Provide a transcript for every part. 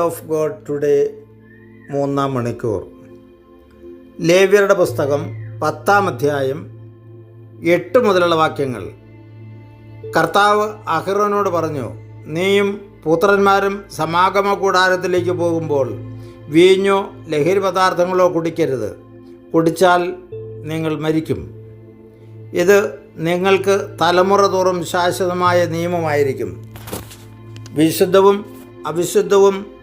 Of God today മൂന്നാം മണിക്കൂർ. ലേവ്യരുടെ പുസ്തകം പത്താം അധ്യായം എട്ട് മുതലുള്ള വാക്യങ്ങൾ. കർത്താവ് അഹ്റോനോട് പറഞ്ഞു നീയും പുത്രന്മാരും സമാഗമ കൂടാരത്തിലേക്ക് പോകുമ്പോൾ വീഞ്ഞോ ലഹരി പദാർത്ഥങ്ങളോ കുടിക്കരുത്. കുടിച്ചാൽ നിങ്ങൾ മരിക്കും. ഇത് നിങ്ങൾക്ക് തലമുറ തോറും ശാശ്വതമായ നിയമമായിരിക്കും. വിശുദ്ധവും അവിശുദ്ധവും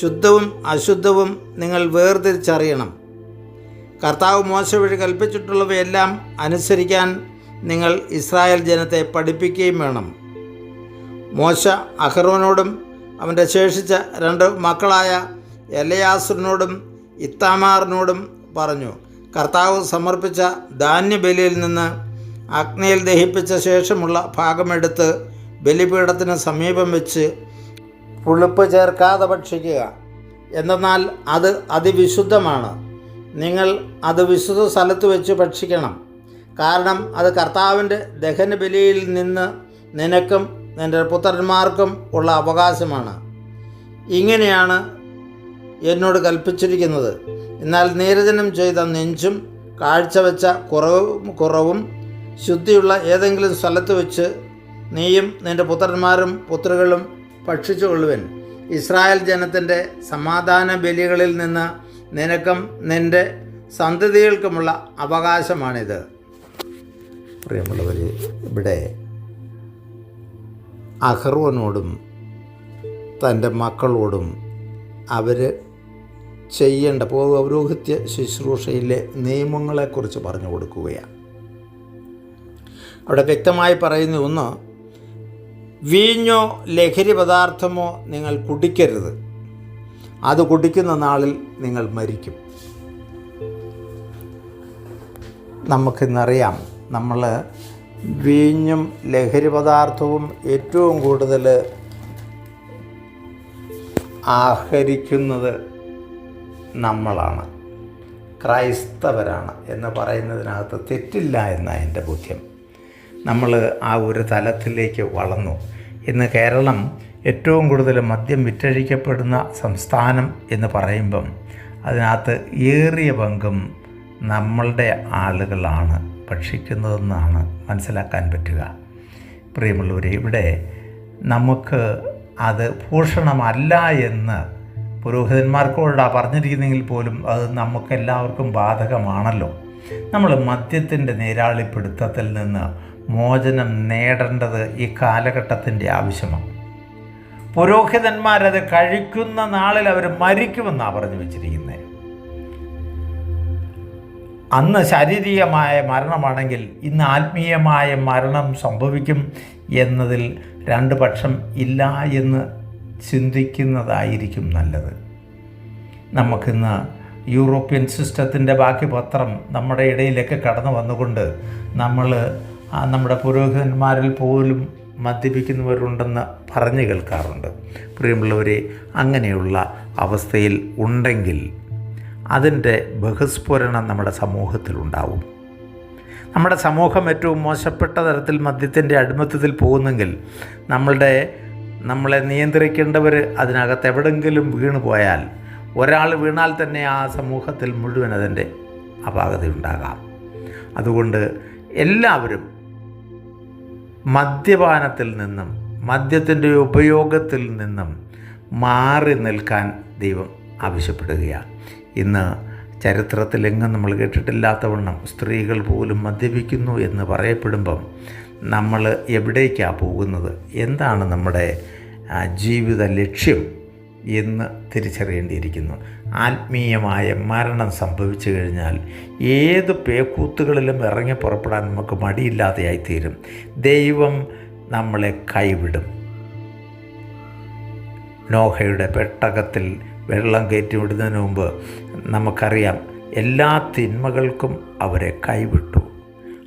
ശുദ്ധവും അശുദ്ധവും നിങ്ങൾ വേർതിരിച്ചറിയണം. കർത്താവ് മോശ വഴി കൽപ്പിച്ചിട്ടുള്ളവയെല്ലാം അനുസരിക്കാൻ നിങ്ങൾ ഇസ്രായേൽ ജനത്തെ പഠിപ്പിക്കുകയും വേണം. മോശ അഹ്റോനോടും അവന്റെ ശേഷിച്ച രണ്ട് മക്കളായ എലയാസുറിനോടും ഇത്താമാറിനോടും പറഞ്ഞു കർത്താവ് സമർപ്പിച്ച ധാന്യബലിയിൽ നിന്ന് അഗ്നിയിൽ ദഹിപ്പിച്ച ശേഷമുള്ള ഭാഗമെടുത്ത് ബലിപീഠത്തിന് സമീപം വെച്ച് പുളിപ്പ് ചേർക്കാതെ ഭക്ഷിക്കുക. എന്തെന്നാൽ അത് അതിവിശുദ്ധമാണ്. നിങ്ങൾ അത് വിശുദ്ധ സ്ഥലത്ത് വെച്ച് ഭക്ഷിക്കണം. കാരണം അത് കർത്താവിന്റെ ദഹന ബലിയിൽ നിന്ന് നിനക്കും നിന്റെ പുത്രന്മാർക്കും ഉള്ള അവകാശമാണ്. ഇങ്ങനെയാണ് എന്നോട് കൽപ്പിച്ചിരിക്കുന്നത്. എന്നാൽ നീരജനം ചെയ്ത നെഞ്ചും കാഴ്ചവെച്ച കുറവും കുറവും ശുദ്ധിയുള്ള ഏതെങ്കിലും സ്ഥലത്ത് വെച്ച് നീയും നിന്റെ പുത്രന്മാരും പുത്രികളും ഭക്ഷിച്ചുകൊള്ളുവൻ. ഇസ്രായേൽ ജനത്തിന്റെ സമാധാന ബലികളിൽ നിന്ന് നിനക്കും നിന്റെ സന്തതികൾക്കുമുള്ള അവകാശമാണിത്. പ്രിയമുള്ളവർ ഇവിടെ അഹർവനോടും തന്റെ മക്കളോടും അവർ ചെയ്യേണ്ട പൗരോഹിത്യ ശുശ്രൂഷയിലെ നിയമങ്ങളെക്കുറിച്ച് പറഞ്ഞു കൊടുക്കുകയാണ്. അവിടെ വ്യക്തമായി പറയുന്ന ഒന്ന് വീഞ്ഞോ ലഹരി പദാർത്ഥമോ നിങ്ങൾ കുടിക്കരുത്. അത് കുടിക്കുന്ന നാളിൽ നിങ്ങൾ മരിക്കും. നമുക്കിന്നറിയാം നമ്മൾ വീഞ്ഞും ലഹരി പദാർത്ഥവും ഏറ്റവും കൂടുതൽ ആഹരിക്കുന്നത് നമ്മളാണ്. ക്രൈസ്തവരാണ് എന്ന് പറയുന്നതിനകത്ത് തെറ്റില്ല എന്നാണ് എന്റെ ബോധ്യം. നമ്മൾ ആ ഒരു തലത്തിലേക്ക് വളർന്നു. ഇന്ന് കേരളം ഏറ്റവും കൂടുതൽ മദ്യം വിറ്റഴിക്കപ്പെടുന്ന സംസ്ഥാനം എന്ന് പറയുമ്പം അതിനകത്ത് ഏറിയ പങ്കും നമ്മളുടെ ആളുകളാണ് ഭക്ഷിക്കുന്നതെന്നാണ് മനസ്സിലാക്കാൻ പറ്റുക. പ്രിയമുള്ളവരെ ഇവിടെ നമുക്ക് അത് ഭൂഷണമല്ല എന്ന് പുരോഹിതന്മാർക്കോടാ പറഞ്ഞിരിക്കുന്നെങ്കിൽ പോലും അത് നമുക്കെല്ലാവർക്കും ബാധകമാണല്ലോ. നമ്മൾ മദ്യത്തിന്റെ നേരാളിപ്പിടുത്തത്തിൽ നിന്ന് മോചനം നേടേണ്ടത് ഈ കാലഘട്ടത്തിന്റെ ആവശ്യമാണ്. പുരോഹിതന്മാരത് കഴിക്കുന്ന നാളിൽ അവർ മരിക്കുമെന്നാണ് പറഞ്ഞു വെച്ചിരിക്കുന്നത്. അന്ന് ശാരീരികമായ മരണമാണെങ്കിൽ ഇന്ന് ആത്മീയമായ മരണം സംഭവിക്കും എന്നതിൽ രണ്ട് പക്ഷം ഇല്ല എന്ന് ചിന്തിക്കുന്നതായിരിക്കും നല്ലത്. നമുക്കിന്ന് യൂറോപ്യൻ സിസ്റ്റത്തിന്റെ ബാക്കി പത്രം നമ്മുടെ ഇടയിലേക്ക് കടന്നു വന്നുകൊണ്ട് നമ്മൾ നമ്മുടെ പുരോഹിതന്മാരിൽ പോലും മദ്യപിക്കുന്നവരുണ്ടെന്ന് പറഞ്ഞു കേൾക്കാറുണ്ട്. പ്രിയമുള്ളവരെ അങ്ങനെയുള്ള അവസ്ഥയിൽ ഉണ്ടെങ്കിൽ അതിന്റെ ബഹുസ്ഫുരണം നമ്മുടെ സമൂഹത്തിലുണ്ടാവും നമ്മുടെ സമൂഹം ഏറ്റവും മോശപ്പെട്ട തരത്തിൽ മദ്യത്തിന്റെ അടിമത്തത്തിൽ പോകുന്നെങ്കിൽ നമ്മളുടെ നമ്മളെ നിയന്ത്രിക്കേണ്ടവർ അതിനകത്ത് എവിടെങ്കിലും വീണു പോയാൽ ഒരാൾ വീണാൽ തന്നെ ആ സമൂഹത്തിൽ മുഴുവൻ അതിന്റെ അപാകതയുണ്ടാകാം. അതുകൊണ്ട് എല്ലാവരും മദ്യപാനത്തിൽ നിന്നും മദ്യത്തിന്റെ ഉപയോഗത്തിൽ നിന്നും മാറി നിൽക്കാൻ ദൈവം ആവശ്യപ്പെടുകയാണ്. ഇന്ന് ചരിത്രത്തിലെങ്ങും നമ്മൾ കേട്ടിട്ടില്ലാത്തവണ്ണം സ്ത്രീകൾ പോലും മദ്യപിക്കുന്നു എന്ന് പറയപ്പെടുമ്പം നമ്മൾ എവിടേക്കാണ് പോകുന്നത്? എന്താണ് നമ്മുടെ ജീവിത ലക്ഷ്യം? എന്ന് തിരിച്ചറിയേണ്ടിയിരിക്കുന്നു. ആത്മീയമായ മരണം സംഭവിച്ചു കഴിഞ്ഞാൽ ഏത് പേക്കൂത്തുകളിലും ഇറങ്ങി പുറപ്പെടാൻ നമുക്ക് മടിയില്ലാതെയായിത്തീരും. ദൈവം നമ്മളെ കൈവിടും. നോഹയുടെ പെട്ടകത്തിൽ വെള്ളം കയറ്റി വിടുന്നതിന് മുമ്പ് നമുക്കറിയാം എല്ലാ തിന്മകൾക്കും അവരെ കൈവിട്ടു.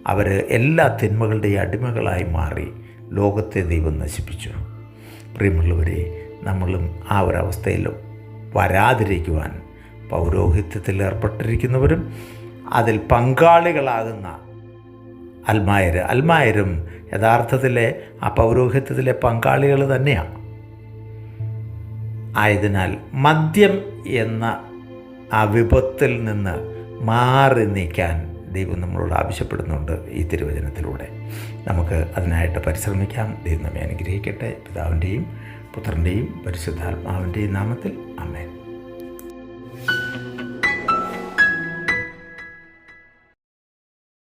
അവർ എല്ലാ തിന്മകളുടെയും അടിമകളായി മാറി. ലോകത്തെ ദൈവം നശിപ്പിച്ചു. പ്രിയമുള്ളവരെ നമ്മളും ആ ഒരവസ്ഥയിൽ വരാതിരിക്കുവാൻ പൗരോഹിത്യത്തിൽ ഏർപ്പെട്ടിരിക്കുന്നവരും അതിൽ പങ്കാളികളാകുന്ന അൽമായർ. അൽമായരും യഥാർത്ഥത്തിലെ ആ പൗരോഹിത്യത്തിലെ പങ്കാളികൾ തന്നെയാണ് ആയതിനാൽ മദ്യം എന്ന ആ വിപത്തിൽ നിന്ന് മാറി നീക്കാൻ ദൈവം നമ്മളോട് ആവശ്യപ്പെടുന്നുണ്ട് ഈ തിരുവചനത്തിലൂടെ. നമുക്ക് അതിനായിട്ട് പരിശ്രമിക്കാം. ദൈവം നമ്മെ അനുഗ്രഹിക്കട്ടെ. പിതാവിന്റെയും പുത്രന്റെയും പരിശുദ്ധാത്മാവിന്റെയും നാമത്തിൽ. അമ്മേൻ